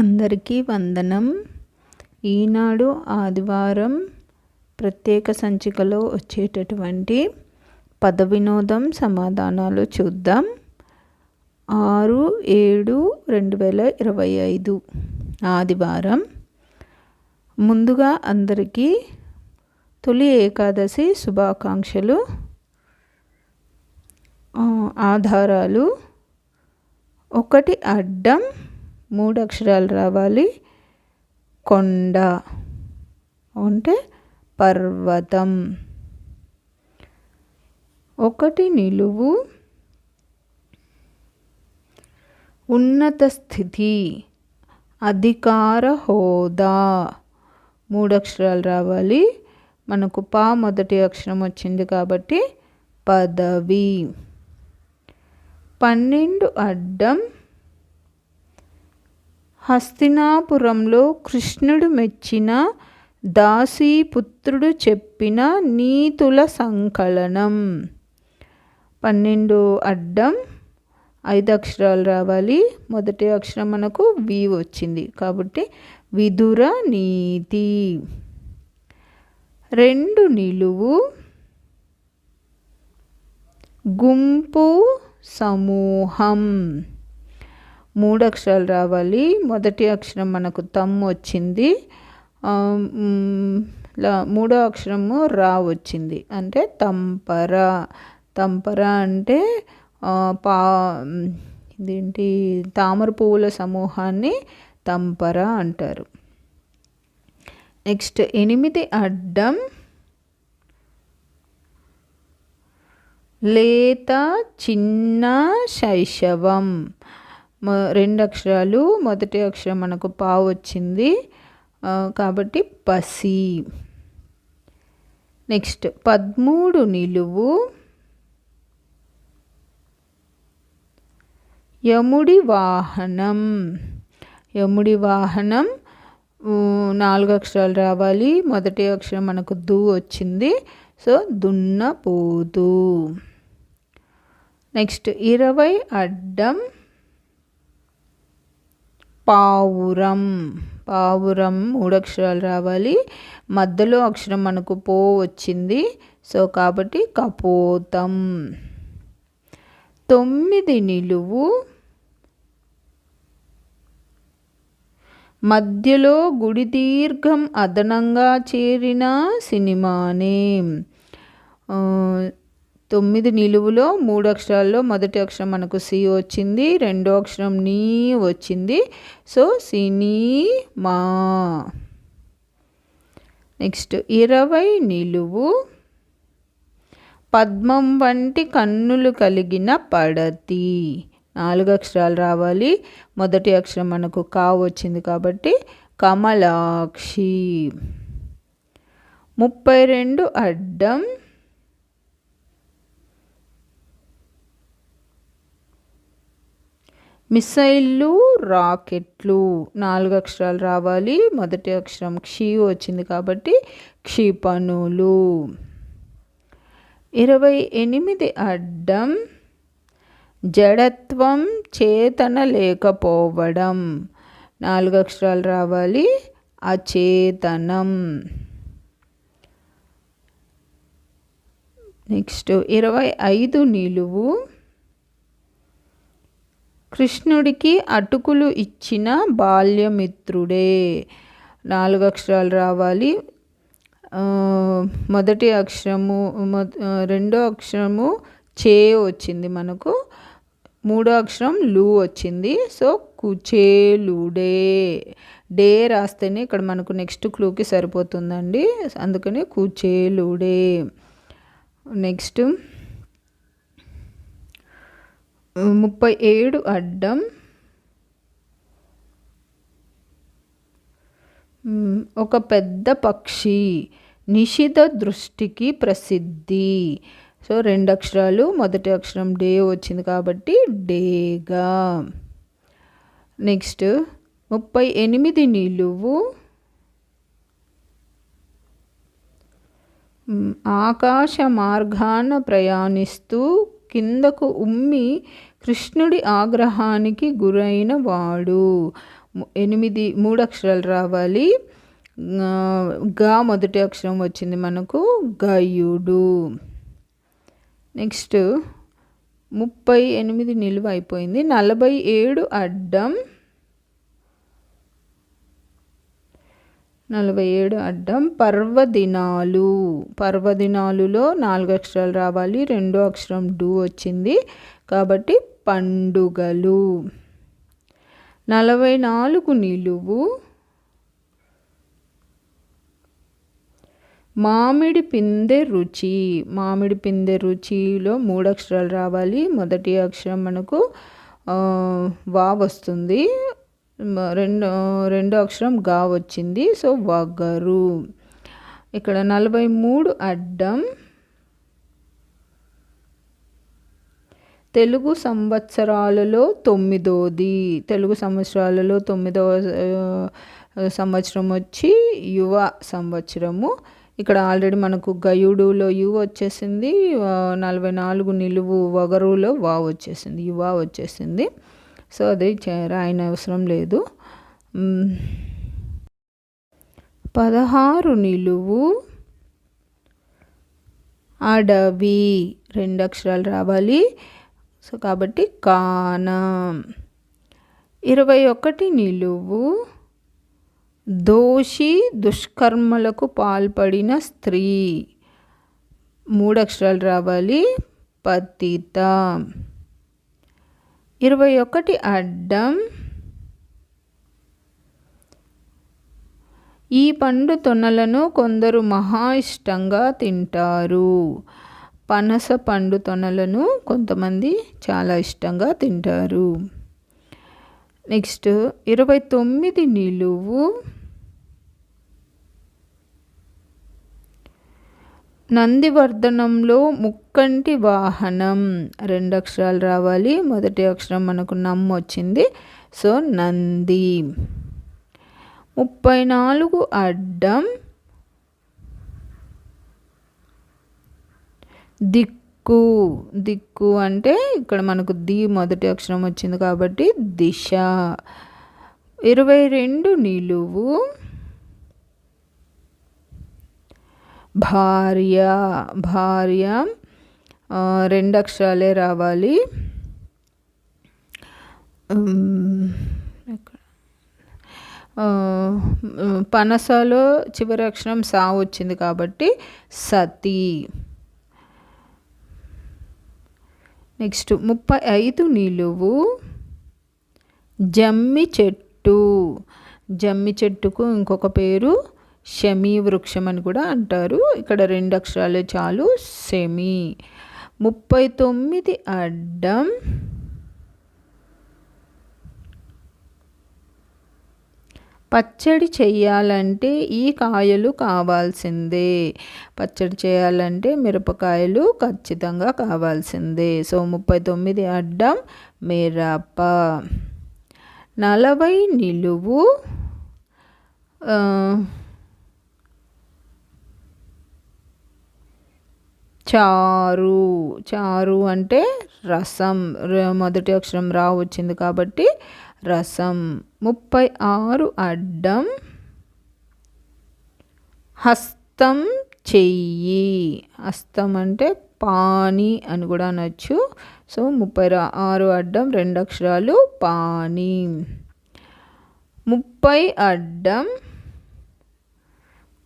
అందరికీ వందనం. ఈనాడు ఆదివారం ప్రత్యేక సంచికలో వచ్చేటటువంటి పద వినోదం సమాధానాలు చూద్దాం. ఆరు ఏడు రెండు వేల ఇరవై ఐదు ఆదివారం. ముందుగా అందరికీ తొలి ఏకాదశి శుభాకాంక్షలు. ఆధారాలు. ఒకటి అడ్డం మూడు అక్షరాలు రావాలి. కొండ అంటే పర్వతం. ఒకటి నిలువు. ఉన్నత స్థితి. అధికార హోదా. మూడు అక్షరాలు రావాలి. మనకు పా మొదటి అక్షరం వచ్చింది కాబట్టి పదవి. పన్నెండు అడ్డం. హస్తినాపురంలో కృష్ణుడు మెచ్చిన దాసీపుత్రుడు చెప్పిన నీతుల సంకలనం. పన్నెండు అడ్డం ఐదు అక్షరాలు రావాలి. మొదటి అక్షరం మనకు వి వచ్చింది కాబట్టి విదుర నీతి. రెండు నిలువు గుంపు సమూహం. మూడు అక్షరాలు రావాలి. మొదటి అక్షరం మనకు తమ్ వచ్చింది. మూడో అక్షరము రా వచ్చింది. అంటే తంపర. తంపర అంటే పా ఇదేంటి? తామర పువ్వుల సమూహాన్ని తంపర అంటారు. నెక్స్ట్ ఎనిమిది అడ్డం. లేత చిన్న శైశవం. రెండు అక్షరాలు. మొదటి అక్షరం మనకు పావు వచ్చింది. కాబట్టి పసి. నెక్స్ట్ పదమూడు నిలువు. యముడి వాహనం. యముడి వాహనం నాలుగు అక్షరాలు రావాలి. మొదటి అక్షరం మనకు దు వచ్చింది. సో దున్నపోతు. నెక్స్ట్ ఇరవై అడ్డం. పావురం. పావురం మూడు అక్షరాలు రావాలి. మధ్యలో అక్షరం మనకు పో వచ్చింది. సో కాబట్టి కపోతం. తొమ్మిది నిలువు. మధ్యలో గుడి దీర్ఘం అదనంగా చేరిన సినిమానే. తొమ్మిది నిలువులో మూడు అక్షరాల్లో మొదటి అక్షరం మనకు సి వచ్చింది రెండో అక్షరం నీ వచ్చింది. సో సినీ మా. నెక్స్ట్ ఇరవై నిలువు. పద్మం వంటి కన్నులు కలిగిన పడతి. నాలుగు అక్షరాలు రావాలి. మొదటి అక్షరం మనకు కా వచ్చింది కాబట్టి కమలాక్షి. ముప్పై రెండు అడ్డం. మిసైళ్ళు రాకెట్లు. నాలుగు అక్షరాలు రావాలి. మొదటి అక్షరం క్షీ వచ్చింది కాబట్టి క్షిపణులు. ఇరవై ఎనిమిది అడ్డం. జడత్వం చేతన లేకపోవడం. నాలుగు అక్షరాలు రావాలి. అచేతనం. నెక్స్ట్ ఇరవై ఐదు నిలువు. కృష్ణుడికి అటుకులు ఇచ్చిన బాల్యమిత్రుడే. నాలుగు అక్షరాలు రావాలి మొదటి అక్షరము రెండో అక్షరము చే వచ్చింది మనకు. మూడో అక్షరం లు వచ్చింది. సో కుచేలుడే. డే రాస్తేనే ఇక్కడ మనకు నెక్స్ట్ క్లూకి సరిపోతుందండి. అందుకని కుచేలుడే. నెక్స్ట్ ముప్పై ఏడు అడ్డం. ఒక పెద్ద పక్షి. నిషిత దృష్టికి ప్రసిద్ధి. సో రెండు అక్షరాలు మొదటి అక్షరం డే వచ్చింది కాబట్టి డేగా. నెక్స్ట్ ముప్పై ఎనిమిది నిలువు. ఆకాశ మార్గాన ప్రయాణిస్తూ కిందకు ఉమ్మి కృష్ణుడి ఆగ్రహానికి గురైన వాడు. ఎనిమిది మూడు అక్షరాలు రావాలి గా మొదటి అక్షరం వచ్చింది మనకు. గయుడు. నెక్స్ట్ ముప్పై ఎనిమిది నిలువ అయిపోయింది. నలభై ఏడు అడ్డం. నలభై ఏడు అడ్డం పర్వదినాలు. పర్వదినాలులో నాలుగు అక్షరాలు రావాలి. రెండో అక్షరం డు వచ్చింది. కాబట్టి పండుగలు. నలభై నాలుగు నిలువు. మామిడి పిందె రుచి. మామిడి పిందె రుచిలో మూడు అక్షరాలు రావాలి. మొదటి అక్షరం మనకు వా వస్తుంది. రెండో రెండో అక్షరం గా వచ్చింది. సో వగరు. ఇక్కడ నలభై మూడు అడ్డం. తెలుగు సంవత్సరాలలో తొమ్మిదోది. తెలుగు సంవత్సరాలలో తొమ్మిదవ సంవత్సరం వచ్చి యువ సంవత్సరము. ఇక్కడ ఆల్రెడీ మనకు గయుడులో యు వచ్చేసింది. నలభై నాలుగు నిలువు వగరులో వా వచ్చేసింది. యువ వచ్చేసింది. సో అది రాయని అవసరం లేదు. పదహారు నిలువు. అడవి. రెండు అక్షరాలు రావాలి. సో కాబట్టి కాన. ఇరవై ఒకటి నిలువు. దోషి దుష్కర్మలకు పాల్పడిన స్త్రీ. మూడు అక్షరాలు రావాలి. పతిత. ఇరవై ఒకటి అడ్డం. ఈ పండు తొనలను కొందరు మహా ఇష్టంగా తింటారు. పనస పండు తొనలను కొంతమంది చాలా ఇష్టంగా తింటారు. నెక్స్ట్ ఇరవై తొమ్మిది నిలువు. నందివర్ధనంలో ముక్కంటి వాహనం. రెండు అక్షరాలు రావాలి. మొదటి అక్షరం మనకు నమ్మ వచ్చింది. సో నంది. ముప్పై నాలుగు అడ్డం. దిక్కు. దిక్కు అంటే ఇక్కడ మనకు ది మొదటి అక్షరం వచ్చింది కాబట్టి దిశ. ఇరవై రెండు నిలువు. భార్య భార్య రెండు అక్షరాలే రావాలి. పనసలో చివరి అక్షరం సా వచ్చింది కాబట్టి సతీ. నెక్స్ట్ ముప్పై ఐదు నిలువు. జమ్మి చెట్టు. జమ్మి చెట్టుకు ఇంకొక పేరు షమీ వృక్షం అని కూడా అంటారు. ఇక్కడ రెండు అక్షరాలే చాలు. సెమీ ముప్పై తొమ్మిది అడ్డం. పచ్చడి చేయాలంటే ఈ కాయలు కావాల్సిందే. పచ్చడి చేయాలంటే మిరపకాయలు ఖచ్చితంగా కావాల్సిందే. సో ముప్పై తొమ్మిది అడ్డం మిరప. నలభై నిలువు. చారు చారు అంటే రసం. మొదటి అక్షరం రా వచ్చింది కాబట్టి రసం. ముప్పై ఆరు అడ్డం. హస్తం చెయ్యి. హస్తం అంటే పాని అని కూడా అనొచ్చు. సో ముప్పై ఆరు అడ్డం రెండు అక్షరాలు పాని ముప్పై అడ్డం.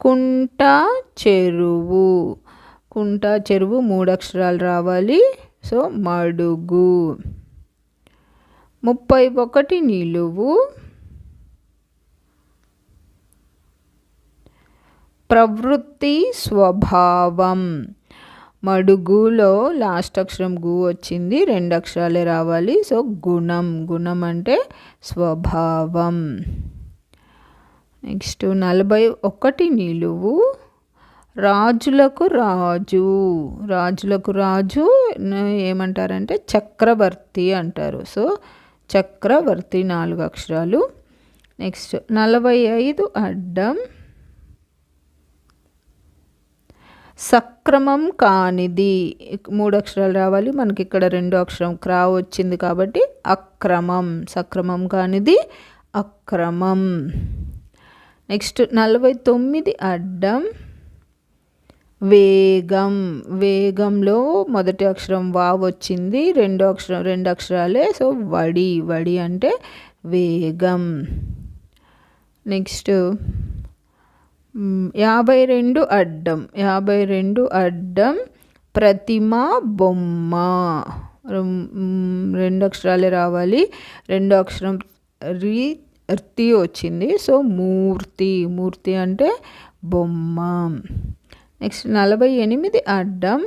కుంట చెరువు. కుంట చెరువు మూడు అక్షరాలు రావాలి. సో మడుగు. ముప్పై ఒకటి నిలువు. ప్రవృత్తి స్వభావం. మడుగులో లాస్ట్ అక్షరం గు వచ్చింది రెండు అక్షరాలే రావాలి. సో గుణం. గుణం అంటే స్వభావం. నెక్స్ట్ నలభై ఒకటి నిలువు. రాజులకు రాజు. రాజులకు రాజు ఏమంటారంటే చక్రవర్తి అంటారు. సో చక్రవర్తి నాలుగు అక్షరాలు. నెక్స్ట్ నలభై ఐదు అడ్డం. సక్రమం కానిది. మూడు అక్షరాలు రావాలి. మనకి ఇక్కడ రెండు అక్షరం క్రా వచ్చింది కాబట్టి అక్రమం. సక్రమం కానిది అక్రమం. నెక్స్ట్ నలభై తొమ్మిది అడ్డం. వేగం వేగంలో మొదటి అక్షరం వా వచ్చింది రెండో అక్షరం రెండు అక్షరాలే సో వడి వడి అంటే వేగం. నెక్స్ట్ యాభై రెండు అడ్డం యాభై రెండు అడ్డం ప్రతిమ బొమ్మ. రెండు అక్షరాలే రావాలి రెండు అక్షరం రీ ర్తి వచ్చింది సో మూర్తి మూర్తి అంటే బొమ్మ. నెక్స్ట్ నలభై ఎనిమిది అడ్డం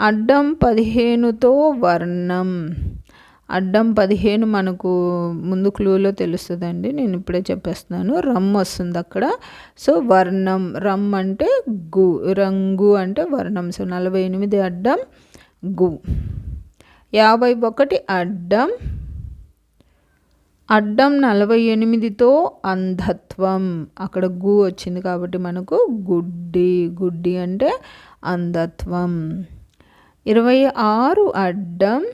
అడ్డం పదిహేనుతో వర్ణం. అడ్డం పదిహేను మనకు ముందు క్లూలో తెలుస్తుందండి నేను ఇప్పుడే చెప్పేస్తున్నాను. రమ్ వస్తుంది అక్కడ. సో వర్ణం రమ్ అంటే గు రంగు అంటే వర్ణం. సో నలభై ఎనిమిది అడ్డం గు. యాభై ఒకటి అడ్డం అడ్డం నలభై ఎనిమిదితో అంధత్వం. అక్కడ గు వచ్చింది కాబట్టి మనకు గుడ్డి. గుడ్డి అంటే అంధత్వం. ఇరవై ఆరు అడ్డం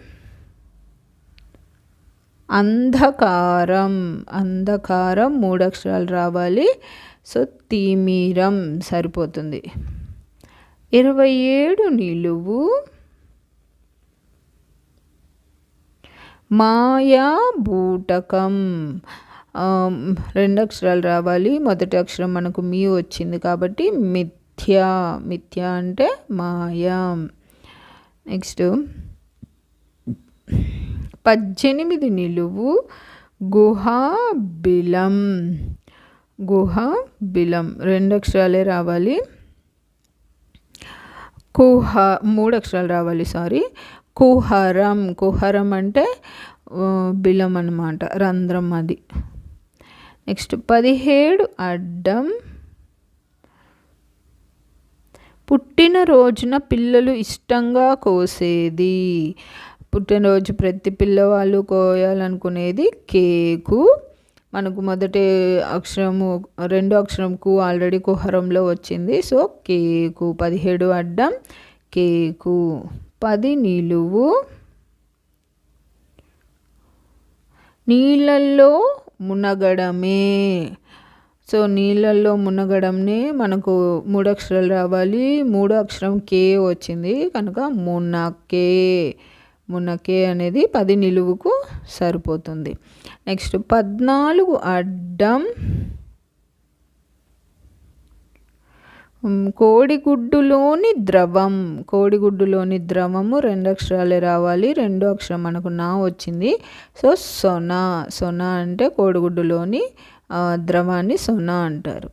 అంధకారం. అంధకారం మూడు అక్షరాలు రావాలి. సో తీమీరం సరిపోతుంది. ఇరవై ఏడు నిలువు మాయాబూటకం రెండు అక్షరాలు రావాలి. మొదటి అక్షరం మనకు మీ వచ్చింది కాబట్టి మిథ్య. మిథ్య అంటే మాయా. నెక్స్ట్. పద్దెనిమిది నిలువు గుహ బిలం. గుహ బిలం. రెండు అక్షరాలే రావాలి. కుహ మూడు అక్షరాలు రావాలి సారీ. కుహరం. కుహరం అంటే బిలం అనమాట రంధ్రం అది. నెక్స్ట్ పదిహేడు అడ్డం. పుట్టిన రోజున పిల్లలు ఇష్టంగా కోసేది. పుట్టినరోజు ప్రతి పిల్లవాళ్ళు కోయాలనుకునేది కేకు. మనకు మొదటి అక్షరము రెండో అక్షరంకు ఆల్రెడీ కుహరంలో వచ్చింది. సో కేకు పదిహేడు అడ్డం కేకు. పది నిలువు నీళ్ళల్లో మునగడమే. సో నీళ్ళల్లో మునగడంనే మనకు మూడు అక్షరాలు రావాలి. మూడో అక్షరం కే వచ్చింది. కనుక మునకే. మునకే అనేది పది నిలువుకు సరిపోతుంది. నెక్స్ట్ పద్నాలుగు అడ్డం కోడిగుడ్డులోని ద్రవం. కోడిగుడ్డులోని ద్రవము రెండు అక్షరాలే రావాలి. రెండో అక్షరం మనకు నా వచ్చింది. సో సొన. సొన అంటే కోడిగుడ్డులోని ద్రవాన్ని సొన అంటారు.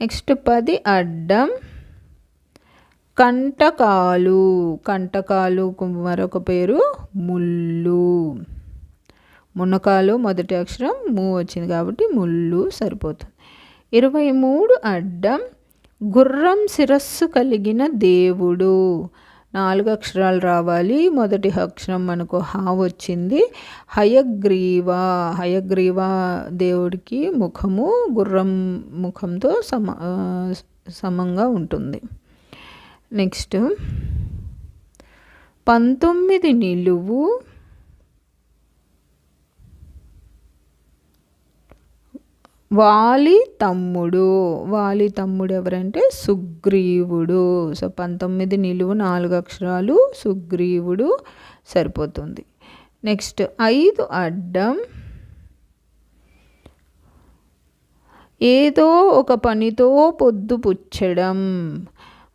నెక్స్ట్ పది అడ్డం. కంటకాలు. కంటకాలు మరొక పేరు ముళ్ళు. మునకాలు మొదటి అక్షరం ము వచ్చింది కాబట్టి ముళ్ళు సరిపోతుంది. ఇరవై మూడు అడ్డం. గుర్రం శిరస్సు కలిగిన దేవుడు. నాలుగు అక్షరాలు రావాలి. మొదటి అక్షరం మనకు హా వచ్చింది. హయగ్రీవ. హయగ్రీవ దేవుడికి ముఖము గుర్రం ముఖంతో సమ సమంగా ఉంటుంది. నెక్స్ట్. పంతొమ్మిది నిలువు వాలి తమ్ముడు. వాలి తమ్ముడు ఎవరంటే సుగ్రీవుడు. సో పంతొమ్మిది నిలువు నాలుగు అక్షరాలు సుగ్రీవుడు సరిపోతుంది. నెక్స్ట్ ఐదు అడ్డం. ఏదో ఒక పనితో పొద్దు పుచ్చడం.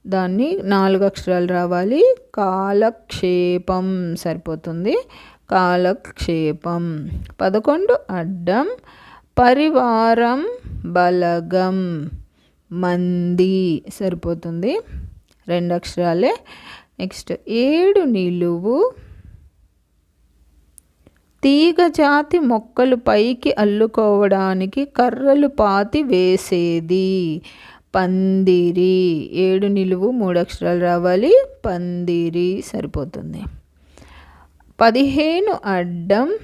దాన్ని నాలుగు అక్షరాలు రావాలి. కాలక్షేపం సరిపోతుంది. కాలక్షేపం. పదకొండు అడ్డం. పరివారం బలగం మంది సరిపోతుంది. రెండు అక్షరాలే. నెక్స్ట్ ఏడు నిలువు. తీగజాతి మొక్కలు పైకి అల్లుకోవడానికి కర్రలు పాతి వేసేది. పందిరి. ఏడు నిలువు మూడు అక్షరాలు రావాలి. పందిరి సరిపోతుంది. పదిహేను అడ్డం.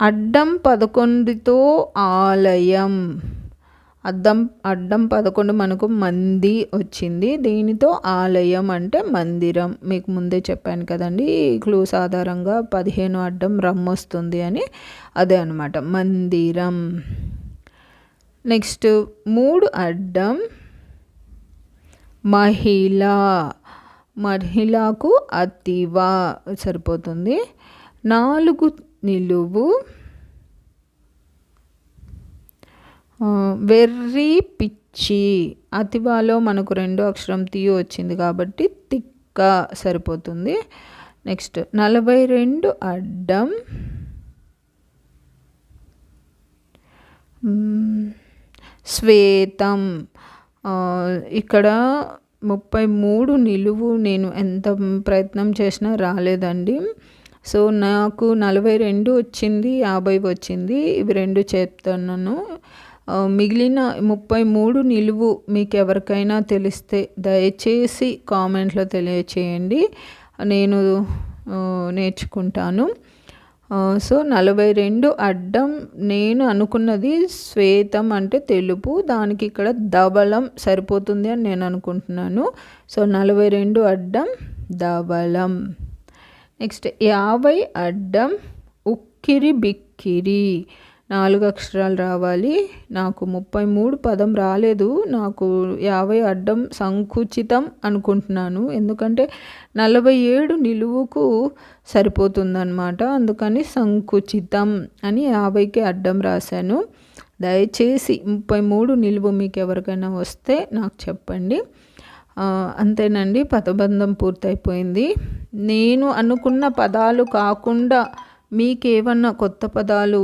అడ్డం పదకొండుతో ఆలయం. అద్దం అడ్డం పదకొండు మనకు మంది వచ్చింది. దీనితో ఆలయం అంటే మందిరం. మీకు ముందే చెప్పాను కదండి క్లూస్ ఆధారంగా పదిహేను అడ్డం రమ్ వస్తుంది అని అదే అనమాట మందిరం. నెక్స్ట్ మూడు అడ్డం. మహిళ. మహిళకు అతివ సరిపోతుంది. నాలుగు నిలువు. వెర్రి పిచ్చి. అతివాలో మనకు రెండో అక్షరం తీయ వచ్చింది కాబట్టి తిక్క సరిపోతుంది. నెక్స్ట్ నలభై రెండు అడ్డం. శ్వేతం. ఇక్కడ ముప్పై మూడు నిలువు నేను ఎంత ప్రయత్నం చేసినా రాలేదండి. సో నాకు నలభై రెండు వచ్చింది యాభై వచ్చింది ఇవి రెండు చెప్తున్నాను మిగిలిన ముప్పై మూడు నిలువు మీకు ఎవరికైనా తెలిస్తే దయచేసి కామెంట్లో తెలియచేయండి. నేను నేర్చుకుంటాను. సో నలభై రెండు అడ్డం నేను అనుకున్నది శ్వేతం అంటే తెలుపు. దానికి ఇక్కడ దబలం సరిపోతుంది అని నేను అనుకుంటున్నాను. సో నలభై రెండు అడ్డం దబలం నెక్స్ట్ యాభై అడ్డం ఉక్కిరి బిక్కిరి. నాలుగు అక్షరాలు రావాలి. నాకు ముప్పై మూడు పదం రాలేదు. నాకు యాభై అడ్డం సంకుచితం అనుకుంటున్నాను. ఎందుకంటే నలభై ఏడు నిలువుకు సరిపోతుందన్నమాట. అందుకని సంకుచితం అని యాభైకి అడ్డం రాశాను. దయచేసి ముప్పై మూడు నిలువు మీకు ఎవరికైనా వస్తే నాకు చెప్పండి. అంతేనండి. పదబంధం పూర్తయిపోయింది. నేను అనుకున్న పదాలు కాకుండా మీకేమన్నా కొత్త పదాలు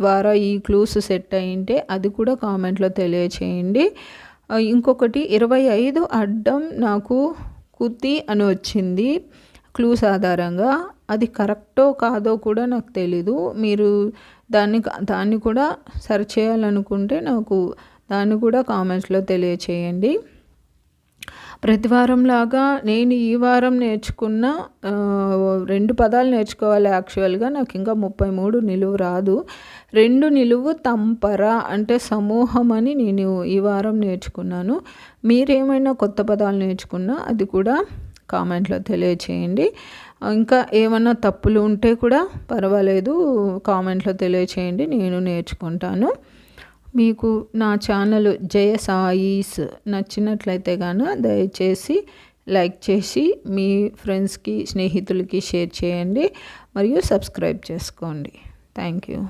ద్వారా ఈ క్లూస్ సెట్ అయింటే అది కూడా కామెంట్లో తెలియచేయండి. ఇంకొకటి ఇరవై ఐదు అడ్డం నాకు కుతి అని వచ్చింది క్లూస్ ఆధారంగా. అది కరెక్టో కాదో కూడా నాకు తెలీదు. మీరు దాన్ని దాన్ని కూడా సరిచేయాలనుకుంటే చేయాలనుకుంటే నాకు దాన్ని కూడా కామెంట్స్లో తెలియచేయండి. ప్రతి లాగా నేను ఈ వారం నేర్చుకున్న రెండు పదాలు నేర్చుకోవాలి యాక్చువల్గా. నాకు ఇంకా ముప్పై మూడు నిలువు రాదు. రెండు నిలువు తంపర అంటే సమూహం అని నేను ఈ వారం నేర్చుకున్నాను. మీరేమైనా కొత్త పదాలు నేర్చుకున్నా అది కూడా కామెంట్లో తెలియచేయండి. ఇంకా ఏమన్నా తప్పులు ఉంటే కూడా పర్వాలేదు కామెంట్లో తెలియచేయండి. నేను నేర్చుకుంటాను. మీకు నా ఛానల్ జయ సాయిస్ నచ్చినట్లయితే గాను దయచేసి లైక్ చేసి మీ ఫ్రెండ్స్కి స్నేహితులకి షేర్ చేయండి మరియు సబ్స్క్రైబ్ చేసుకోండి. Thank you.